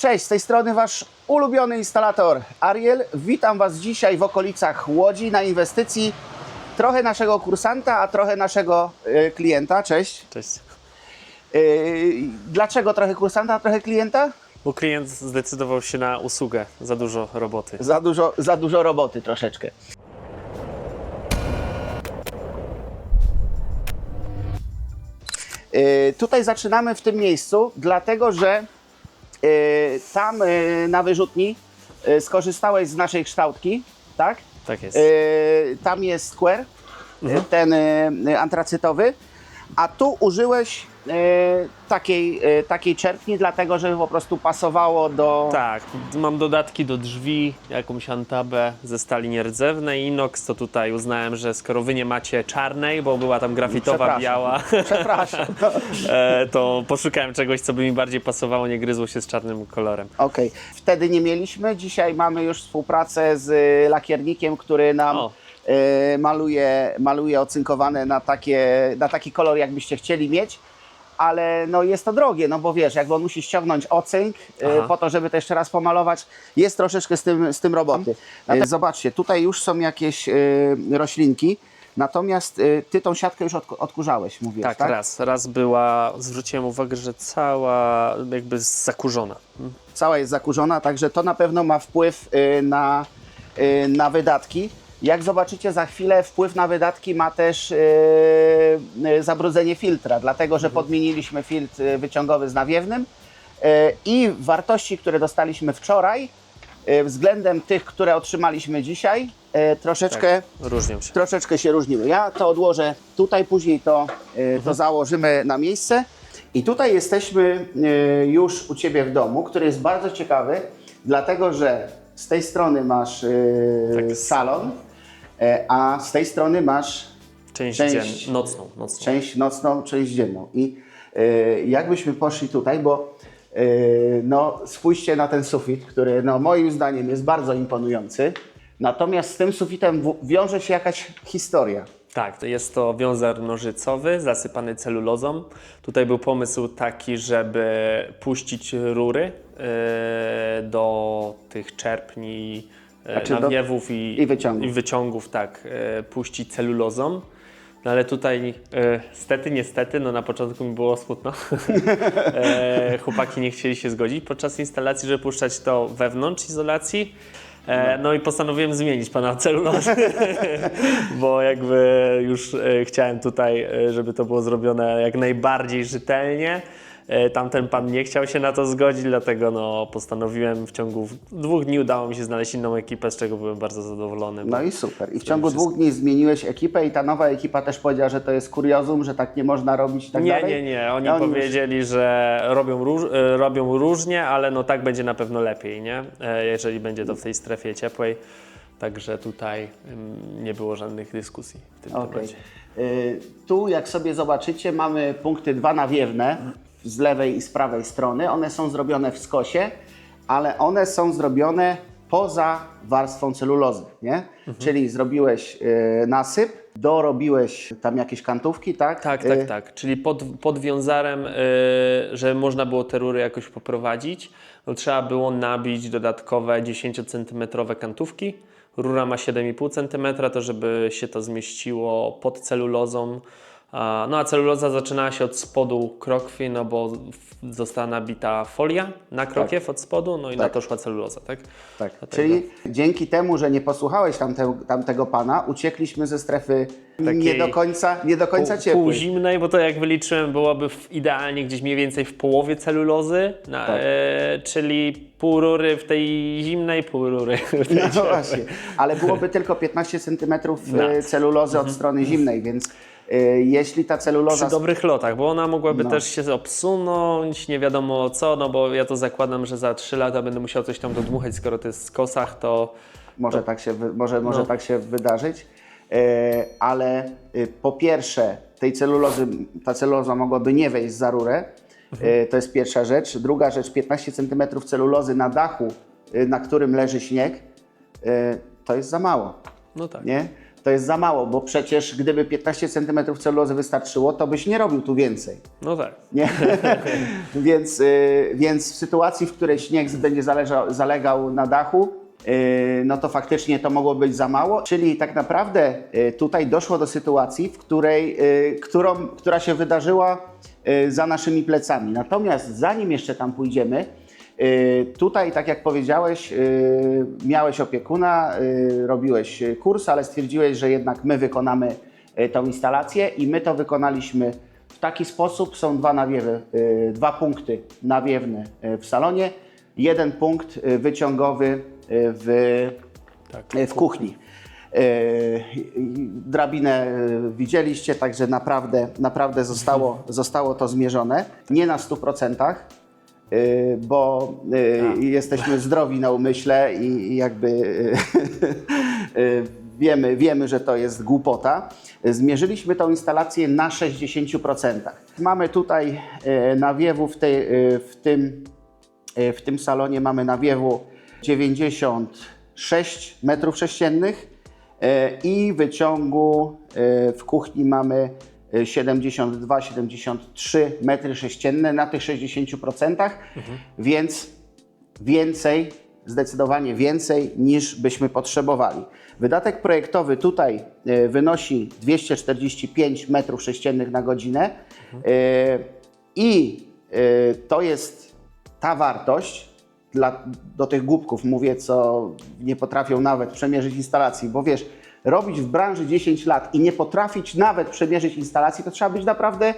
Cześć, z tej strony Wasz ulubiony instalator Ariel. Witam Was dzisiaj w okolicach Łodzi na inwestycji. Trochę naszego kursanta, a trochę naszego y, klienta. Cześć. Cześć. Y, dlaczego trochę kursanta, a trochę klienta? Bo klient zdecydował się na usługę, za dużo roboty. Za dużo, za dużo roboty troszeczkę. Y, Tutaj zaczynamy w tym miejscu, dlatego że tam y, na wyrzutni y, skorzystałeś z naszej kształtki, tak? Tak jest. Tam jest square, y, ten antracytowy, a tu użyłeś y, takiej, y, takiej czerpni, dlatego żeby po prostu pasowało do... Tak, mam dodatki do drzwi, jakąś antabę ze stali nierdzewnej, inox, to tutaj uznałem, że skoro wy nie macie czarnej, bo była tam grafitowa, Przepraszam. biała, Przepraszam. e, to poszukałem czegoś, co by mi bardziej pasowało, nie gryzło się z czarnym kolorem. Okej, wtedy nie mieliśmy. Dzisiaj mamy już współpracę z y, lakiernikiem, który nam O. y, maluje, maluje ocynkowane na, takie, na taki kolor, jakbyście chcieli mieć. Ale no jest to drogie, no bo wiesz, jakby on musi ściągnąć ocynk y, Aha. po to, żeby to jeszcze raz pomalować. Jest troszeczkę z tym, z tym roboty. Y, Zobaczcie, tutaj już są jakieś y, roślinki. Natomiast ty tą siatkę już odku- odkurzałeś, mówisz, Tak, tak? raz. Raz była, zwróciłem uwagę, że cała jakby zakurzona. cała jest zakurzona, także to na pewno ma wpływ na, na wydatki. Jak zobaczycie za chwilę, wpływ na wydatki ma też y, y, zabrudzenie filtra, dlatego że podmieniliśmy filtr y, wyciągowy z nawiewnym y, i wartości, które dostaliśmy wczoraj, y, względem tych, które otrzymaliśmy dzisiaj, y, troszeczkę Tak, różnią się. troszeczkę się różniły. Ja to odłożę tutaj, później to, y, to założymy na miejsce. I tutaj jesteśmy y, już u Ciebie w domu, który jest bardzo ciekawy, dlatego że z tej strony masz y, Tak. salon, a z tej strony masz Część, część- dzien- nocną, nocną. część nocną, część dzienną. I y, jakbyśmy poszli tutaj, bo y, no, spójrzcie na ten sufit, który no, moim zdaniem jest bardzo imponujący. Natomiast z tym sufitem wiąże się jakaś historia. Tak, to jest to wiązar nożycowy zasypany celulozą. Tutaj był pomysł taki, żeby puścić rury e, do tych czerpni, Znaczy do- nawiewów i, i wyciągów. i wyciągów, tak, e, puścić celulozą. No ale tutaj e, stety, niestety, no na początku mi było smutno. e, chłopaki nie chcieli się zgodzić podczas instalacji, żeby puszczać to wewnątrz izolacji. E, no i postanowiłem zmienić pana celulozę, bo jakby już e, chciałem tutaj, e, żeby to było zrobione jak najbardziej rzetelnie. E, Tamten pan nie chciał się na to zgodzić, dlatego no, postanowiłem w ciągu dwóch dni udało mi się znaleźć inną ekipę, z czego byłem bardzo zadowolony. No i super. I w ciągu wszystko. dwóch dni zmieniłeś ekipę i ta nowa ekipa też powiedziała, że to jest kuriozum, że tak nie można robić i tak nie, dalej. nie, nie. Oni I już- powiedzieli, że robią, róż, e, robią różnie, ale no tak będzie na pewno lepiej, nie? E, Jeżeli będzie to w tej strefie ciepłej. Także tutaj ym, nie było żadnych dyskusji w tym Okej. temacie. Tu, jak sobie zobaczycie, mamy punkty dwa nawiewne z lewej i z prawej strony. One są zrobione w skosie, ale one są zrobione poza warstwą celulozy, nie? Mhm. Czyli zrobiłeś y, nasyp, dorobiłeś tam jakieś kantówki, tak? Tak, Y, tak, tak. Czyli pod, pod wiązarem, y, że można było te rury jakoś poprowadzić, no trzeba było nabić dodatkowe 10-centymetrowe kantówki. Rura ma 7,5 cm, to żeby się to zmieściło pod celulozą. A, No a celuloza zaczynała się od spodu krokwi, no bo została nabita folia na krokiew od spodu, no i na Tak. to szła celuloza, tak? Tak, Dlatego- czyli dzięki temu, że nie posłuchałeś tamte, tamtego pana, uciekliśmy ze strefy nie Takiej do końca, nie do końca pół, ciepłej. pół zimnej, bo to jak wyliczyłem byłoby w, idealnie gdzieś mniej więcej w połowie celulozy, na, Tak. e, czyli pół rury w tej zimnej, pół rury w tej No ciepłej. właśnie, ale byłoby tylko 15 cm Nad. celulozy od strony zimnej, więc jeśli ta celuloza... Przy dobrych lotach, bo ona mogłaby No. też się obsunąć, nie wiadomo co, no bo ja to zakładam, że za 3 lata będę musiał coś tam dodmuchać, skoro to jest w skosach, to Może, tak się, może, może No. tak się wydarzyć, E, ale y, po pierwsze tej celulozy, ta celuloza mogłaby nie wejść za rurę, Mhm. To jest pierwsza rzecz. Druga rzecz, 15 cm celulozy na dachu, y, na którym leży śnieg, y, to jest za mało. no tak. Nie? To jest za mało, bo przecież gdyby 15 cm celulozy wystarczyło, to byś nie robił tu więcej. No tak. Nie? więc, y, więc w sytuacji, w której śnieg będzie zależał, zalegał na dachu, y, no to faktycznie to mogło być za mało. Czyli tak naprawdę y, tutaj doszło do sytuacji, w której, y, którą, która się wydarzyła y, za naszymi plecami. Natomiast zanim jeszcze tam pójdziemy, tutaj, tak jak powiedziałeś, y, miałeś opiekuna, y, robiłeś kurs, ale stwierdziłeś, że jednak my wykonamy y, tą instalację i my to wykonaliśmy w taki sposób. Są dwa nawiewy, y, dwa punkty nawiewne y, w salonie, jeden punkt y, wyciągowy y, w, Tak. y, w kuchni. Y, Drabinę y, widzieliście, także naprawdę, naprawdę zostało, zostało to zmierzone. Nie na 100%, y, bo y, jesteśmy zdrowi na umyśle i jakby y, y, wiemy, wiemy, że to jest głupota. Zmierzyliśmy tą instalację na 60%. Mamy tutaj y, nawiewu w, tej, y, w, tym, y, w tym salonie mamy nawiewu 96 metrów sześciennych y, i wyciągu y, w kuchni mamy y, 72-73 metry sześcienne na tych 60%, więc więcej, zdecydowanie więcej niż byśmy potrzebowali. Wydatek projektowy tutaj e, wynosi 245 metrów sześciennych na godzinę e, i e, to jest ta wartość, dla, do tych głupków mówię, co nie potrafią nawet przemierzyć instalacji, bo wiesz, robić w branży 10 lat i nie potrafić nawet przemierzyć instalacji, to trzeba być naprawdę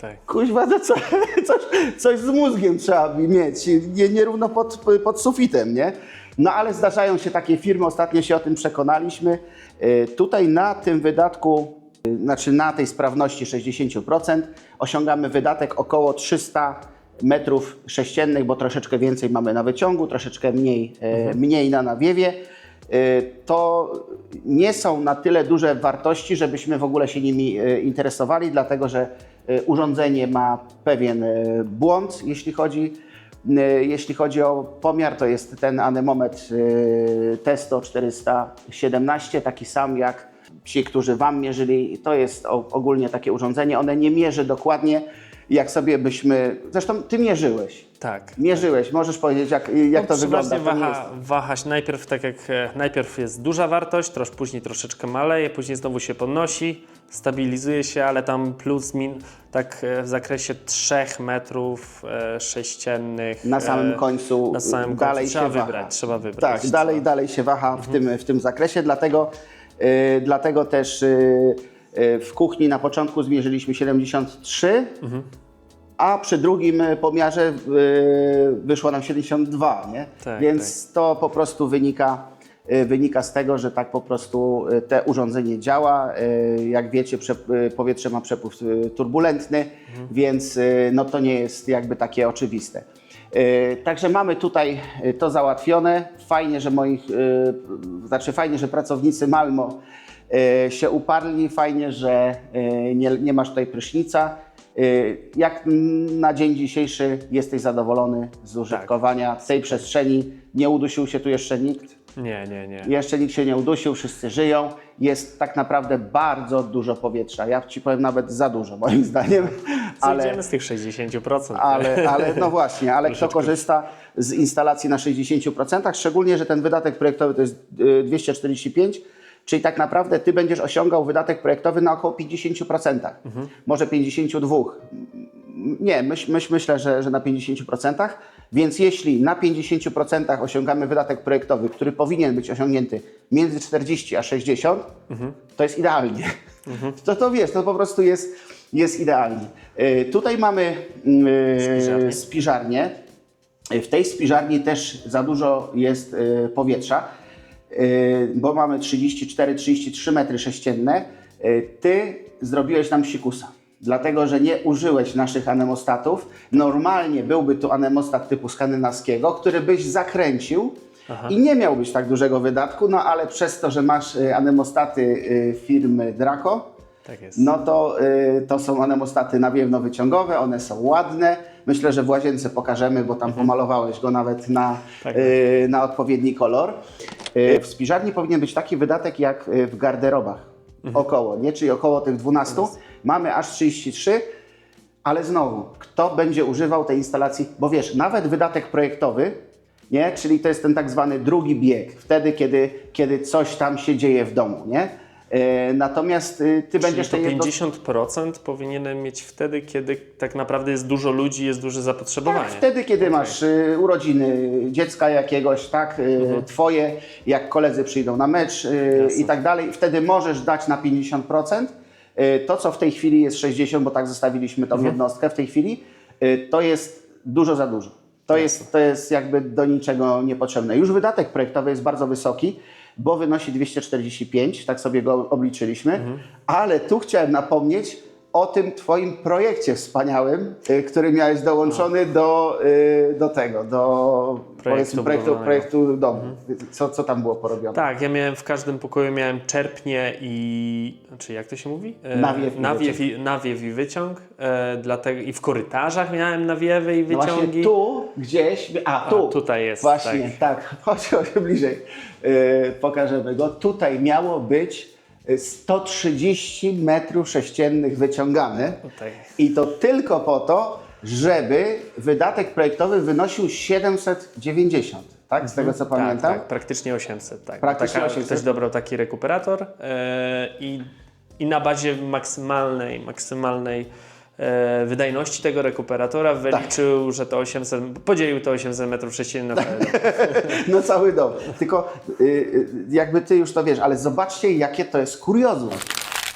tak. Kuźwa, to co, coś, coś z mózgiem trzeba mieć, nie, nierówno pod, pod sufitem, nie? No ale zdarzają się takie firmy, ostatnio się o tym przekonaliśmy. Y, Tutaj na tym wydatku, y, znaczy na tej sprawności 60% osiągamy wydatek około 300 metrów sześciennych, bo troszeczkę więcej mamy na wyciągu, troszeczkę mniej, e, mniej na nawiewie. Y, To nie są na tyle duże wartości, żebyśmy w ogóle się nimi y, interesowali, dlatego że y, urządzenie ma pewien błąd, jeśli chodzi, jeśli chodzi o pomiar, to jest ten anemometr Testo 417, taki sam jak ci, którzy Wam mierzyli. To jest ogólnie takie urządzenie. One nie mierzy dokładnie, jak sobie byśmy... Zresztą Ty mierzyłeś. Tak. Mierzyłeś, możesz powiedzieć, jak, jak to No, wygląda. To jest- waha, wahać najpierw tak jak e, najpierw jest duża wartość, trosz, później troszeczkę maleje, później znowu się podnosi, stabilizuje się, ale tam plus min tak e, w zakresie 3 metrów e, sześciennych. Na samym e, końcu na samym końcu dalej trzeba się waha. wybrać, trzeba wybrać. Tak, dalej, dalej się waha w tym, w tym zakresie, dlatego, y, dlatego też y, w kuchni na początku zmierzyliśmy 73, a przy drugim y, pomiarze y, wyszło nam 72, nie? Tak, Więc to po prostu wynika, wynika z tego, że tak po prostu te urządzenie działa. Jak wiecie, powietrze ma przepływ turbulentny, więc y, no to nie jest jakby takie oczywiste. Także mamy tutaj to załatwione. Fajnie, że moich, znaczy fajnie, że pracownicy Malmo się uparli. Fajnie, że y, nie, nie masz tutaj prysznica. Y, Jak na dzień dzisiejszy jesteś zadowolony z użytkowania tej przestrzeni? Nie udusił się tu jeszcze nikt? Nie, nie, nie. Jeszcze nikt się nie udusił, wszyscy żyją. Jest tak naprawdę bardzo dużo powietrza. Ja Ci powiem nawet za dużo moim zdaniem. Ale, Zejdziemy z tych 60%. ale, ale no właśnie, ale kto korzysta z instalacji na 60%, szczególnie, że ten wydatek projektowy to jest y, 245, czyli tak naprawdę Ty będziesz osiągał wydatek projektowy na około 50%, może 52%. Nie, myśl, myśl, myślę, że, że na 50%, więc jeśli na 50% osiągamy wydatek projektowy, który powinien być osiągnięty między 40 a 60, to jest idealnie. To, to wiesz, to po prostu jest, jest idealnie. Y, Tutaj mamy y, Spiżarnię. spiżarnię. W tej spiżarni też za dużo jest y, powietrza, bo mamy 34-33 metry sześcienne. Y, Ty zrobiłeś nam sikusa, dlatego że nie użyłeś naszych anemostatów. Normalnie byłby tu anemostat typu skandynawskiego, który byś zakręcił i nie miałbyś tak dużego wydatku, no ale przez to, że masz y, anemostaty y, firmy Draco, Tak no to, y, to są anemostaty nawiewno-wyciągowe, one są ładne, Myślę, że w łazience pokażemy, bo tam pomalowałeś go nawet na, Tak. y, na odpowiedni kolor. Y, w spiżarni powinien być taki wydatek jak y, w garderobach. Około, nie? Czyli około tych 12. Mamy aż 33. Ale znowu, kto będzie używał tej instalacji? Bo wiesz, nawet wydatek projektowy, nie? czyli to jest ten tak zwany drugi bieg, wtedy, kiedy, kiedy coś tam się dzieje w domu. Nie? E, natomiast y, ty Czyli będziesz to tej jedno- 50% powinienem mieć wtedy, kiedy tak naprawdę jest dużo ludzi, jest duże zapotrzebowanie. Tak, wtedy, kiedy masz y, urodziny dziecka jakiegoś, tak, y, twoje, jak koledzy przyjdą na mecz Mhm. Jasne. i tak dalej, wtedy możesz dać na 50%. Y, to, co w tej chwili jest 60, bo tak zostawiliśmy tą Mhm. jednostkę w tej chwili, to jest dużo za dużo. To jest, to jest jakby do niczego niepotrzebne. Już wydatek projektowy jest bardzo wysoki, bo wynosi 245, tak sobie go obliczyliśmy, Mhm. ale tu chciałem napomnieć o tym Twoim projekcie wspaniałym, y, który miałeś dołączony do, y, do tego, do projektu, budowlanego. projektu domu. Co, co tam było porobione? Tak, ja miałem w każdym pokoju miałem czerpnie i. Czy jak to się mówi? E, Nawiew i nawiew, i, nawiew i wyciąg. E, dlatego, I w korytarzach miałem nawiewy i No wyciągi. właśnie tu gdzieś, a tu, tutaj jest, Właśnie, tak, chodź, chodź bliżej, yy, pokażemy go. Tutaj miało być 130 metrów sześciennych wyciągane Tutaj. i to tylko po to, żeby wydatek projektowy wynosił 790, tak, z tego co Tak, pamiętam. tak, praktycznie 800. Tak. Praktycznie Taka, 800. Ktoś dobrał taki rekuperator e, i, i na bazie maksymalnej, maksymalnej wydajności tego rekuperatora wyliczył, że to 800, podzielił to 800 metrów sześciennych na cały dom. No cały dom. Tylko y, y, jakby ty już to wiesz, ale zobaczcie, jakie to jest kuriozum.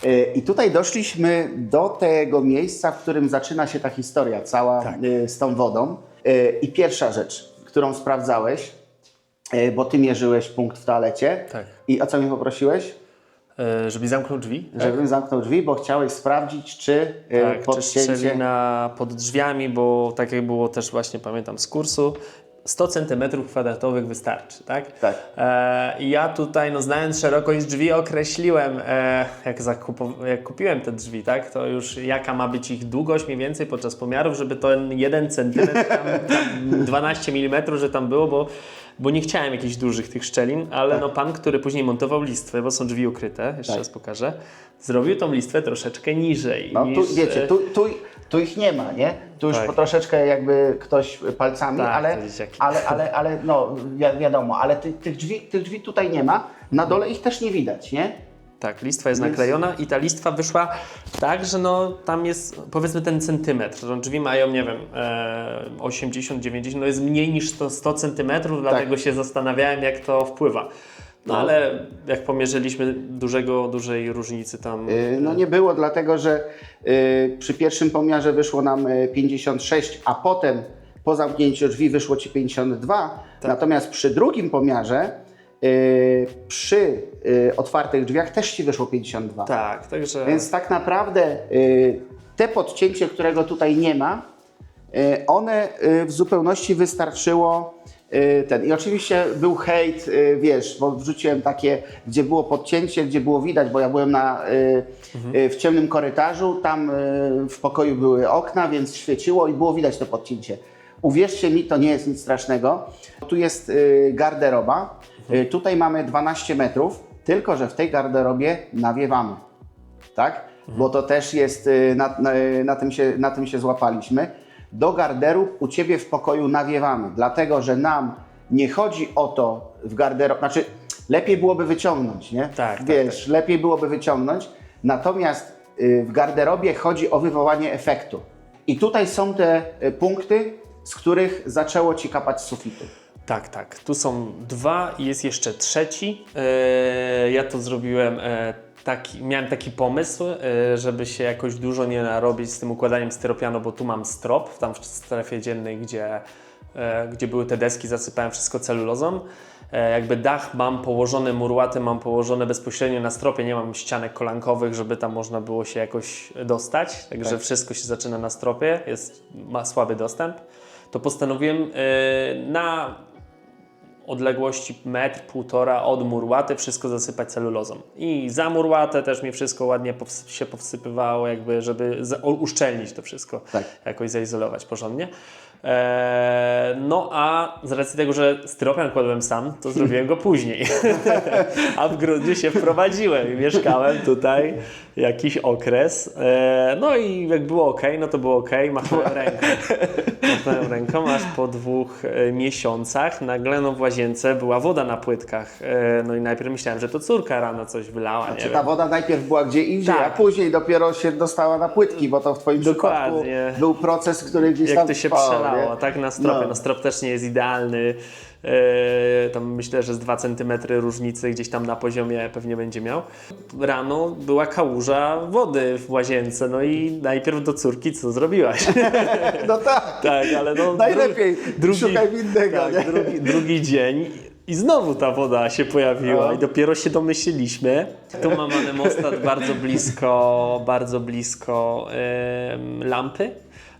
Y, I tutaj doszliśmy do tego miejsca, w którym zaczyna się ta historia cała Tak. y, z tą wodą. Y, I pierwsza rzecz, którą sprawdzałeś, bo ty mierzyłeś punkt w toalecie. Tak. I o co mnie poprosiłeś? E, żeby zamknął drzwi. Żebym zamknął drzwi, bo chciałeś sprawdzić, czy y, Tak, czy podcięcie... szczelina pod drzwiami, bo tak jak było też właśnie, pamiętam z kursu, 100 cm kwadratowych wystarczy, tak? Tak. E, I ja tutaj, no znając szerokość drzwi, określiłem, e, jak, zakupo- jak kupiłem te drzwi, tak? To już jaka ma być ich długość mniej więcej podczas pomiarów, żeby ten 1 cm, tam, tam 12 mm, że tam było, bo, bo nie chciałem jakichś dużych tych szczelin, ale Tak. no pan, który później montował listwę, bo są drzwi ukryte, jeszcze Tak. raz pokażę, zrobił tą listwę troszeczkę niżej. No tu niż, wiecie, e, tu, tu, tu ich nie ma, nie? Tu już Tak. po troszeczkę jakby ktoś palcami, Tak, ale, ale, ale, ale no wi wiadomo, ale ty, tych, drzwi, tych drzwi tutaj nie ma, na dole ich też nie widać, nie? Tak, listwa jest naklejona i ta listwa wyszła tak, że no tam jest powiedzmy ten centymetr. Drzwi mają, nie wiem, e, 80, 90, no jest mniej niż 100, 100 centymetrów, dlatego się zastanawiałem, jak to wpływa. No, No. ale jak pomierzyliśmy dużego, dużej różnicy tam. Y, No nie było, dlatego że y, przy pierwszym pomiarze wyszło nam y, 56, a potem po zamknięciu drzwi wyszło Ci 52. Tak. Natomiast przy drugim pomiarze, przy y, otwartych drzwiach też Ci wyszło 52. Tak, także. Więc tak naprawdę y, te podcięcie, którego tutaj nie ma, y, one y, w zupełności wystarczyło y, ten. I oczywiście był hejt, y, wiesz, bo wrzuciłem takie, gdzie było podcięcie, gdzie było widać, bo ja byłem na, y, y, w ciemnym korytarzu, tam y, w pokoju były okna, więc świeciło i było widać to podcięcie. Uwierzcie mi, to nie jest nic strasznego. Tu jest y, garderoba. Y, tutaj mamy 12 metrów, tylko że w tej garderobie nawiewamy tak? Bo to też jest, y, na, na, na, tym się, na tym się złapaliśmy. Do garderób u Ciebie w pokoju nawiewamy, dlatego że nam nie chodzi o to w garderobie, znaczy lepiej byłoby wyciągnąć, nie? Tak, tak, Wiesz, lepiej byłoby wyciągnąć, natomiast y, w garderobie chodzi o wywołanie efektu. I tutaj są te y, punkty, z których zaczęło Ci kapać z sufitu. Tak, tak. Tu są dwa i jest jeszcze trzeci. E, ja to zrobiłem. E, taki, miałem taki pomysł, e, żeby się jakoś dużo nie narobić z tym układaniem styropianu, bo tu mam strop, tam w strefie dziennej, gdzie, gdzie były te deski, zasypałem wszystko celulozą. Jakby dach mam położony, murłaty mam położone bezpośrednio na stropie, nie mam ścianek kolankowych, żeby tam można było się jakoś dostać, także Tak. wszystko się zaczyna na stropie, jest, ma słaby dostęp. To postanowiłem na odległości metr, półtora od murłaty wszystko zasypać celulozą. I za murłatę też mi wszystko ładnie powsy- się powsypywało, jakby żeby uszczelnić to wszystko, Tak. jakoś zaizolować porządnie. Eee, no a z racji tego, że styropian kładłem sam, to zrobiłem go później. a w grudniu się wprowadziłem i mieszkałem tutaj jakiś okres. Eee, no i jak było ok, no to było ok, machnąłem ręką. Machnąłem ręką, aż po dwóch e, miesiącach nagle no, w łazience była woda na płytkach. E, no i najpierw myślałem, że to córka rano coś wylała, Czy ta woda najpierw była gdzie indziej, Tak. a później dopiero się dostała na płytki, bo to w Twoim Dokładnie. przypadku był proces, który gdzieś Jak tam to się przelało, tak na stropie. No. No. strop też nie jest idealny. E, tam myślę, że z 2 cm różnicy gdzieś tam na poziomie pewnie będzie miał. Rano była kałuża wody w łazience, no i najpierw do córki co zrobiłaś? No tak, tak, ale no... najlepiej, drugi- szukaj innego. Tak, drugi, drugi dzień i znowu ta woda się pojawiła No. i dopiero się domyśliliśmy. Tu mam anemostat bardzo blisko, bardzo blisko em, lampy.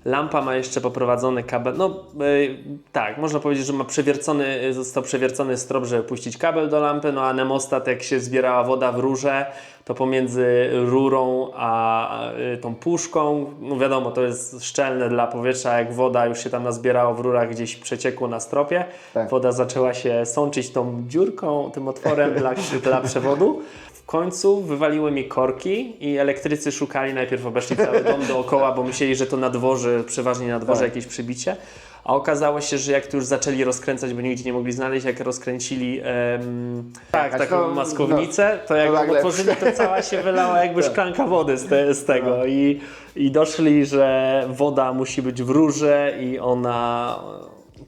Lampa ma jeszcze poprowadzony kabel, no y, tak, można powiedzieć, że ma przewiercony, został przewiercony strop, żeby puścić kabel do lampy, no a anemostat jak się zbierała woda w rurze, to pomiędzy rurą a y, tą puszką, no wiadomo, to jest szczelne dla powietrza, jak woda już się tam nazbierało w rurach, gdzieś przeciekło na stropie, Tak. woda zaczęła się sączyć tą dziurką, tym otworem dla, dla przewodu. W końcu wywaliły mi korki i elektrycy szukali, najpierw obeszli cały dom dookoła, bo myśleli, że to na dworze, przeważnie na dworze Tak. jakieś przybicie. A okazało się, że jak to już zaczęli rozkręcać, bo nigdzie nie mogli znaleźć, jak rozkręcili em, tak, taką to- maskownicę, to jak to ją nagle- otworzyli, to cała się wylała jakby szklanka wody z, te, z tego. I, I doszli, że woda musi być w rurze i ona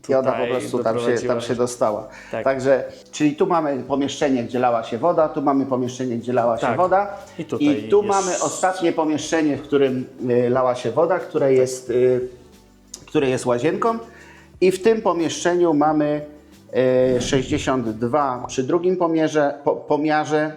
I ona po prostu tam się, tam się dostała. Tak. Także, czyli tu mamy pomieszczenie, gdzie lała się woda, tu mamy pomieszczenie, gdzie lała się Tak. woda. I tutaj tu jest- mamy ostatnie pomieszczenie, w którym y, lała się woda, które jest, y, które jest łazienką. I w tym pomieszczeniu mamy y, 62 przy drugim pomierze, po, pomiarze,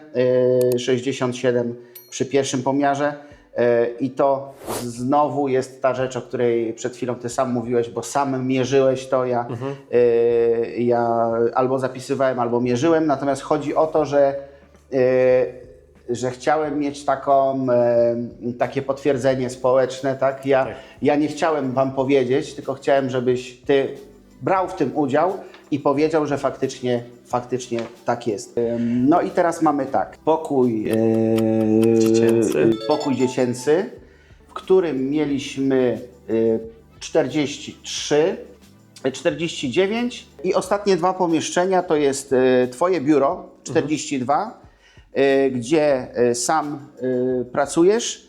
y, 67 przy pierwszym pomiarze. Y, I to znowu jest ta rzecz, o której przed chwilą Ty sam mówiłeś, bo sam mierzyłeś to, ja, y, ja albo zapisywałem, albo mierzyłem. Natomiast chodzi o to, że y, że chciałem mieć taką, e, takie potwierdzenie społeczne, tak? Ja, Tak. ja nie chciałem Wam powiedzieć, tylko chciałem, żebyś Ty brał w tym udział i powiedział, że faktycznie, faktycznie tak jest. No i teraz mamy tak, pokój e, Dziecięcy. pokój dziecięcy, w którym mieliśmy e, 43 49 i ostatnie dwa pomieszczenia to jest e, Twoje biuro 42, e, gdzie e, sam e, pracujesz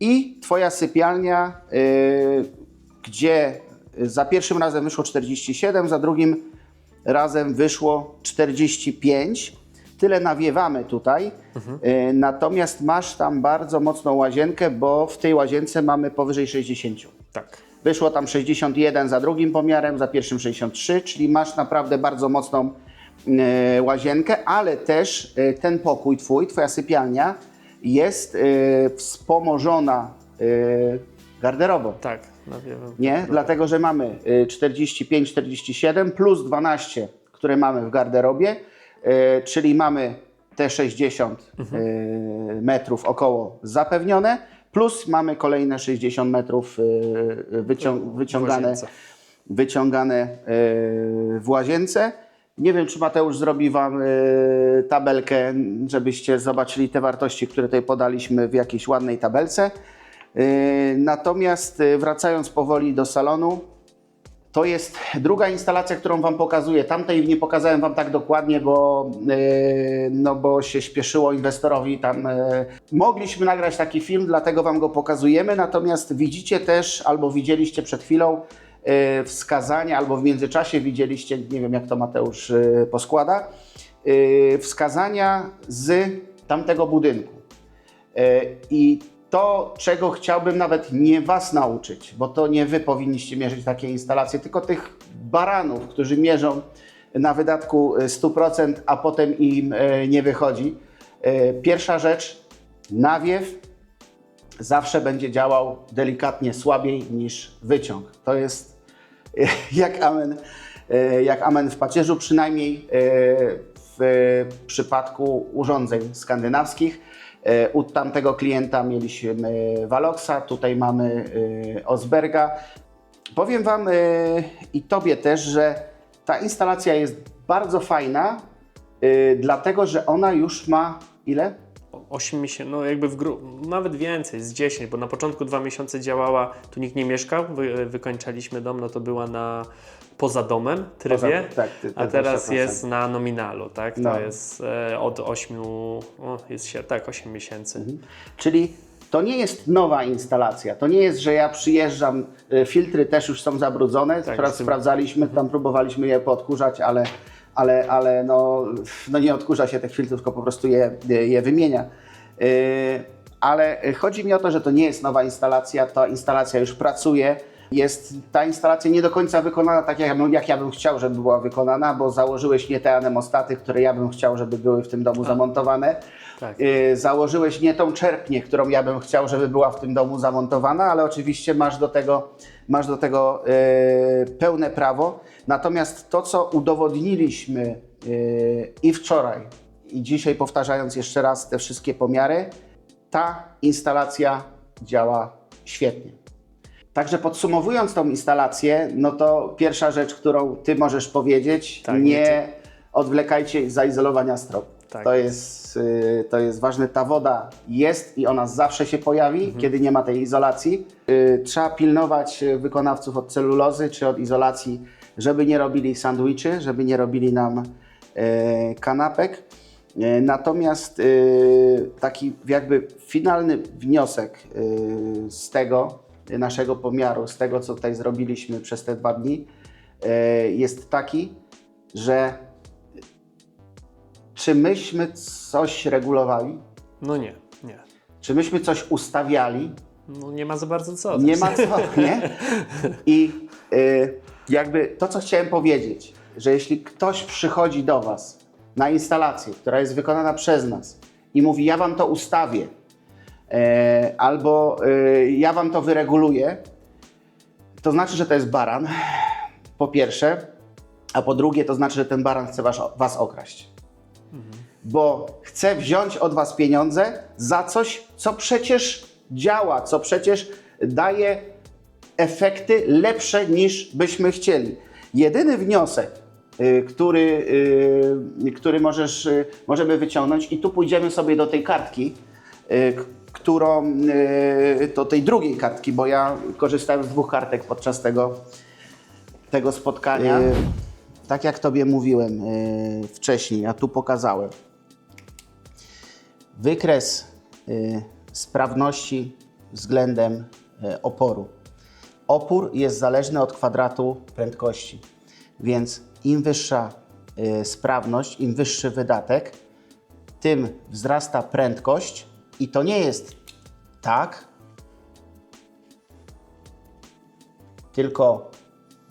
i Twoja sypialnia, e, gdzie za pierwszym razem wyszło 47, za drugim razem wyszło 45. Tyle nawiewamy tutaj. E, Natomiast masz tam bardzo mocną łazienkę, bo w tej łazience mamy powyżej 60. Tak. Wyszło tam 61 za drugim pomiarem, za pierwszym 63, czyli masz naprawdę bardzo mocną e, łazienkę, ale też e, ten pokój twój, twoja sypialnia jest wspomożona garderobą. Tak. Nie? Dlatego, że mamy y, 45, 47 plus 12, które mamy w garderobie, y, czyli mamy te 60 y, metrów około zapewnione, plus mamy kolejne 60 metrów y, wycią wyciągane, wyciągane y, w łazience. Nie wiem, czy Mateusz zrobi Wam y, tabelkę, żebyście zobaczyli te wartości, które tutaj podaliśmy w jakiejś ładnej tabelce. Yy, Natomiast yy, wracając powoli do salonu, to jest druga instalacja, którą Wam pokazuję. Tamtej nie pokazałem Wam tak dokładnie, bo, yy, no bo się śpieszyło inwestorowi. Tam yy, mogliśmy nagrać taki film, dlatego Wam go pokazujemy. Natomiast widzicie też, albo widzieliście przed chwilą wskazania, albo w międzyczasie widzieliście, nie wiem jak to Mateusz poskłada, wskazania z tamtego budynku. I to, czego chciałbym nawet nie Was nauczyć, bo to nie Wy powinniście mierzyć takie instalacje, tylko tych baranów, którzy mierzą na wydatku e, 100%, a potem im e, nie wychodzi. E, Pierwsza rzecz, nawiew zawsze będzie działał delikatnie słabiej niż wyciąg. To jest jak amen, e, jak amen w pacierzu, przynajmniej e, w przypadku urządzeń skandynawskich. E, U tamtego klienta mieliśmy Valoxa, tutaj mamy e, Osberga. Powiem Wam e, i Tobie też, że ta instalacja jest bardzo fajna, e, dlatego że ona już ma ile? 8 miesięcy, no jakby w gru... nawet więcej, z 10, bo na początku dwa miesiące działała, tu nikt nie mieszkał, wy, wykończaliśmy dom, no to była na poza domem trybie, Poza- tak, ty- a ty- teraz 20%. jest na nominalu, tak? To No. jest e, od 8, o, jest się, tak, 8 miesięcy. Mhm. Czyli to nie jest nowa instalacja. To nie jest, że ja przyjeżdżam, y, filtry też już są zabrudzone. Tak, Teraz sprawdzaliśmy, tam próbowaliśmy je podkurzać, ale, ale, ale no, no nie odkurza się tych filtrów, tylko po prostu je, je wymienia. Y, Ale chodzi mi o to, że to nie jest nowa instalacja, ta instalacja już pracuje. Jest ta instalacja nie do końca wykonana tak, jak, jak ja bym chciał, żeby była wykonana, bo założyłeś nie te anemostaty, które ja bym chciał, żeby były w tym domu zamontowane. Tak. Y, założyłeś nie tą czerpnię, którą ja bym chciał, żeby była w tym domu zamontowana, ale oczywiście masz do tego, masz do tego y, pełne prawo. Natomiast to, co udowodniliśmy y, i wczoraj, i dzisiaj powtarzając jeszcze raz te wszystkie pomiary, ta instalacja działa świetnie. Także podsumowując tą instalację, no to pierwsza rzecz, którą Ty możesz powiedzieć, Tak, nie odwlekajcie zaizolowania strop. Tak. To, jest, y, to jest ważne. Ta woda jest i ona zawsze się pojawi, Mhm. kiedy nie ma tej izolacji. Y, Trzeba pilnować wykonawców od celulozy czy od izolacji, żeby nie robili sandwiczy, żeby nie robili nam y, kanapek. Y, Natomiast y, taki jakby finalny wniosek z tego naszego pomiaru, z tego co tutaj zrobiliśmy przez te dwa dni, jest taki, że czy myśmy coś regulowali? No nie, nie. Czy myśmy coś ustawiali? No nie ma za bardzo co. Nie ma co, nie? I y, jakby to, co chciałem powiedzieć, że jeśli ktoś przychodzi do Was na instalację, która jest wykonana przez nas i mówi, ja Wam to ustawię, e, albo y, ja Wam to wyreguluję, to znaczy, że to jest baran, po pierwsze, a po drugie, to znaczy, że ten baran chce was, was okraść. Bo chce wziąć od Was pieniądze za coś, co przecież działa, co przecież daje efekty lepsze niż byśmy chcieli. Jedyny wniosek, y, który, y, który możesz, y, możemy wyciągnąć, i tu pójdziemy sobie do tej kartki, którą, do tej drugiej kartki, bo ja korzystałem z dwóch kartek podczas tego, tego spotkania. Tak jak Tobie mówiłem wcześniej, a tu pokazałem. Wykres sprawności względem oporu. Opór jest zależny od kwadratu prędkości, więc im wyższa y, sprawność, im wyższy wydatek, tym wzrasta prędkość i to nie jest tak, tylko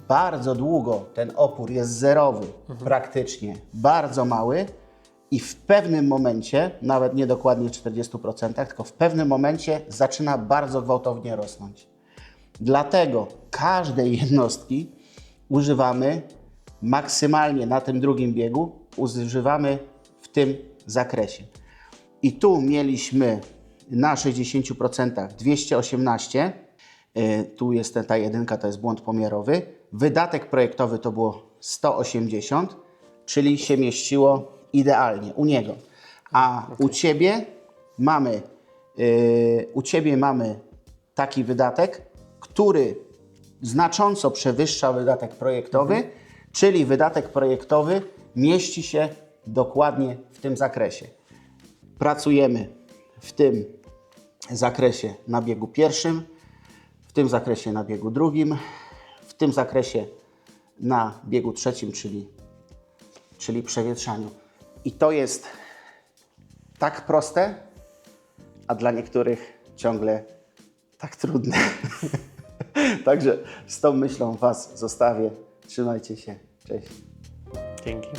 bardzo długo ten opór jest zerowy, praktycznie bardzo mały i w pewnym momencie, nawet nie dokładnie w 40%, tylko w pewnym momencie zaczyna bardzo gwałtownie rosnąć. Dlatego każdej jednostki używamy maksymalnie na tym drugim biegu, używamy w tym zakresie. I tu mieliśmy na 60% 218, y, tu jest ta- jedynka, to jest błąd pomiarowy. Wydatek projektowy to było 180, czyli się mieściło idealnie u niego. A u Ciebie mamy, y, u Ciebie mamy taki wydatek, który znacząco przewyższa wydatek projektowy, czyli wydatek projektowy mieści się dokładnie w tym zakresie. Pracujemy w tym zakresie na biegu pierwszym, w tym zakresie na biegu drugim, w tym zakresie na biegu trzecim, czyli, czyli przewietrzaniu. I to jest tak proste, a dla niektórych ciągle tak trudne. Także z tą myślą Was zostawię. Trzymajcie się. Cześć. Dzięki.